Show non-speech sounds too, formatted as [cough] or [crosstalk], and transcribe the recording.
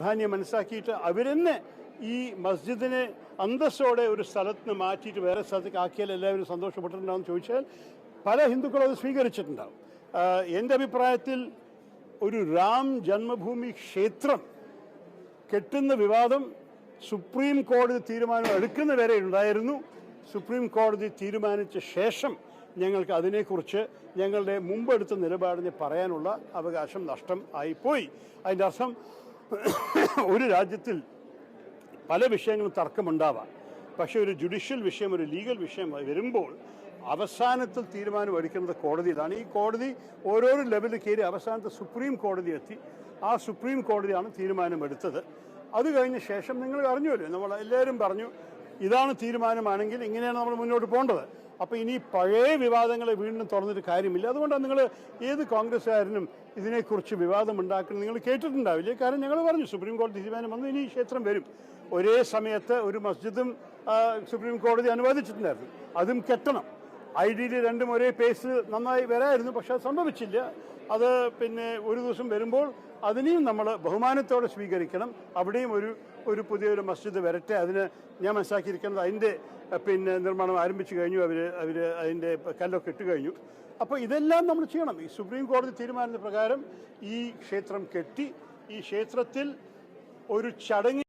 പ്രാധാന്യം മനസ്സിലാക്കിയിട്ട് അവരെന്നെ ഈ മസ്ജിദിനെ അന്തസ്സോടെ ഒരു സ്ഥലത്ത് നിന്ന് മാറ്റിയിട്ട് വേറെ സ്ഥലത്തേക്ക് ആക്കിയാൽ എല്ലാവരും സന്തോഷപ്പെട്ടിട്ടുണ്ടാവും ചോദിച്ചാൽ പല ഹിന്ദുക്കളും അത് സ്വീകരിച്ചിട്ടുണ്ടാവും. എന്റെ അഭിപ്രായത്തിൽ ഒരു രാം ജന്മഭൂമി ക്ഷേത്രം കെട്ടുന്ന വിവാദം സുപ്രീം കോടതി തീരുമാനം എടുക്കുന്ന വരെ ഉണ്ടായിരുന്നു. സുപ്രീം കോടതി തീരുമാനിച്ച ശേഷം ഞങ്ങൾക്ക് അതിനെക്കുറിച്ച് ഞങ്ങളുടെ മുമ്പെടുത്ത നിലപാടിനെ പറയാനുള്ള അവകാശം നഷ്ടം ആയിപ്പോയി. അതിന്റെ അർത്ഥം [coughs] ഒരു രാജ്യത്തിൽ പല വിഷയങ്ങളും തർക്കമുണ്ടാവാം. പക്ഷേ ഒരു ജുഡീഷ്യൽ വിഷയം ഒരു ലീഗൽ വിഷയം വരുമ്പോൾ അവസാനത്തിൽ തീരുമാനം എടുക്കുന്നത് കോടതിയിലാണ് ഈ കോടതി ഓരോരോ ലെവലിൽ കയറി അവസാനത്തെ സുപ്രീം കോടതി എത്തി. ആ സുപ്രീം കോടതിയാണ് തീരുമാനമെടുത്തത് അത് കഴിഞ്ഞ ശേഷം നിങ്ങൾ അറിഞ്ഞുവല്ലോ. നമ്മൾ എല്ലാവരും പറഞ്ഞു ഇതാണ് തീരുമാനമാണെങ്കിൽ ഇങ്ങനെയാണ് നമ്മൾ മുന്നോട്ട് പോകേണ്ടത്. അപ്പോൾ ഇനി പഴയ വിവാദങ്ങളെ വീണ്ടും തുറന്നിട്ട് കാര്യമില്ല. അതുകൊണ്ടാണ് നിങ്ങൾ ഏത് കോൺഗ്രസ്സുകാരനും ഇതിനെക്കുറിച്ച് വിവാദം ഉണ്ടാക്കുന്നത് നിങ്ങൾ കേട്ടിട്ടുണ്ടാവില്ലേ? കാരണം ഞങ്ങൾ പറഞ്ഞു സുപ്രീം കോടതി തീരുമാനം വന്നു ഇനി ക്ഷേത്രം വരും. ഒരേ സമയത്ത് ഒരു മസ്ജിദും സുപ്രീം കോടതി അനുവദിച്ചിട്ടുണ്ടായിരുന്നു. അതും കെട്ടണം. ഐ ഡിയിൽ രണ്ടും ഒരേ പേസ് നന്നായി വരായിരുന്നു പക്ഷെ അത് സംഭവിച്ചില്ല. അത് പിന്നെ ഒരു ദിവസം വരുമ്പോൾ അതിനെയും നമ്മൾ ബഹുമാനത്തോടെ സ്വീകരിക്കണം. അവിടെയും ഒരു ഒരു പുതിയൊരു മസ്ജിദ് വരട്ടെ അതിന് ഞാൻ മനസ്സിലാക്കിയിരിക്കുന്നത് അതിന്റെ പിന്നെ നിർമ്മാണം ആരംഭിച്ചു കഴിഞ്ഞു അവർ അവർ അതിന്റെ കല്ലൊക്കെ ഇട്ട് കഴിഞ്ഞു. അപ്പോൾ ഇതെല്ലാം നമ്മൾ ചെയ്യണം. ഈ സുപ്രീം കോടതി തീരുമാനത്തിന് പ്രകാരം ഈ ക്ഷേത്രം കെട്ടി ഈ ക്ഷേത്രത്തിൽ ഒരു ചടങ്ങ്